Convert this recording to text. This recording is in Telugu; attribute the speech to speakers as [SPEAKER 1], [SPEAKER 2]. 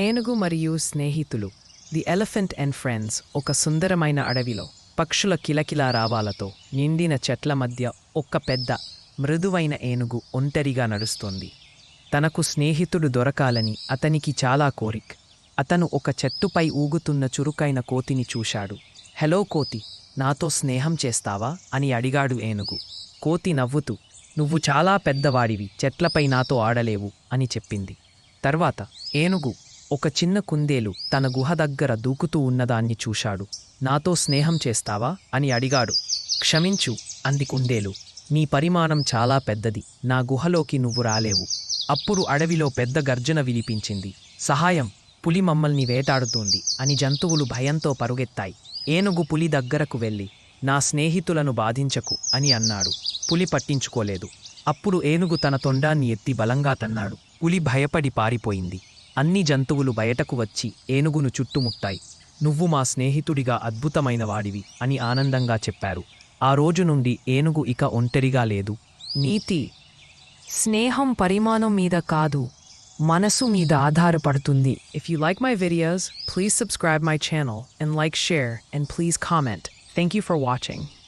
[SPEAKER 1] ఏనుగు మరియు స్నేహితులు ది ఎలిఫెంట్ అండ్ ఫ్రెండ్స్ ఒక సుందరమైన అడవిలో పక్షుల కిలకిలా రావాలతో నిండిన చెట్ల మధ్య ఒక్క పెద్ద మృదువైన ఏనుగు ఒంటరిగా నడుస్తోంది. తనకు స్నేహితుడు దొరకాలని అతనికి చాలా కోరిక్. అతను ఒక చెట్టుపై ఊగుతున్న చురుకైన కోతిని చూశాడు. హలో కోతి నాతో స్నేహం చేస్తావా? అని అడిగాడు ఏనుగు. కోతి నవ్వుతూ నువ్వు చాలా పెద్దవాడివి చెట్లపై నాతో ఆడలేవు అని చెప్పింది. తర్వాత ఏనుగు ఒక చిన్న కుందేలు తన గుహ దగ్గర దూకుతూ ఉన్నదాన్ని చూశాడు. నాతో స్నేహం చేస్తావా? అని అడిగాడు. క్షమించు అంది కుందేలు. నీ పరిమాణం చాలా పెద్దది. నా గుహలోకి నువ్వు రాలేవు. అప్పుడు అడవిలో పెద్ద గర్జన వినిపించింది. సహాయం పులి మమ్మల్ని వేటాడుతోంది అని జంతువులు భయంతో పరుగెత్తాయి. ఏనుగు పులి దగ్గరకు వెళ్ళి నా స్నేహితులను బాధించకు అని అన్నాడు. పులి పట్టించుకోలేదు. అప్పుడు ఏనుగు తన తొండాన్ని ఎత్తి బలంగా తన్నాడు. పులి భయపడి పారిపోయింది. అన్ని జంతువులు బయటకు వచ్చి ఏనుగును చుట్టుముట్టాయి. నువ్వు మా స్నేహితుడిగా అద్భుతమైన వాడివి అని ఆనందంగా చెప్పారు. ఆ రోజు నుండి ఏనుగు ఇక ఒంటరిగా లేదు. నీతి స్నేహం పరిమాణం మీద కాదు మనసు మీద ఆధారపడుతుంది. If you like my videos please subscribe my channel and like share and please comment thank you for watching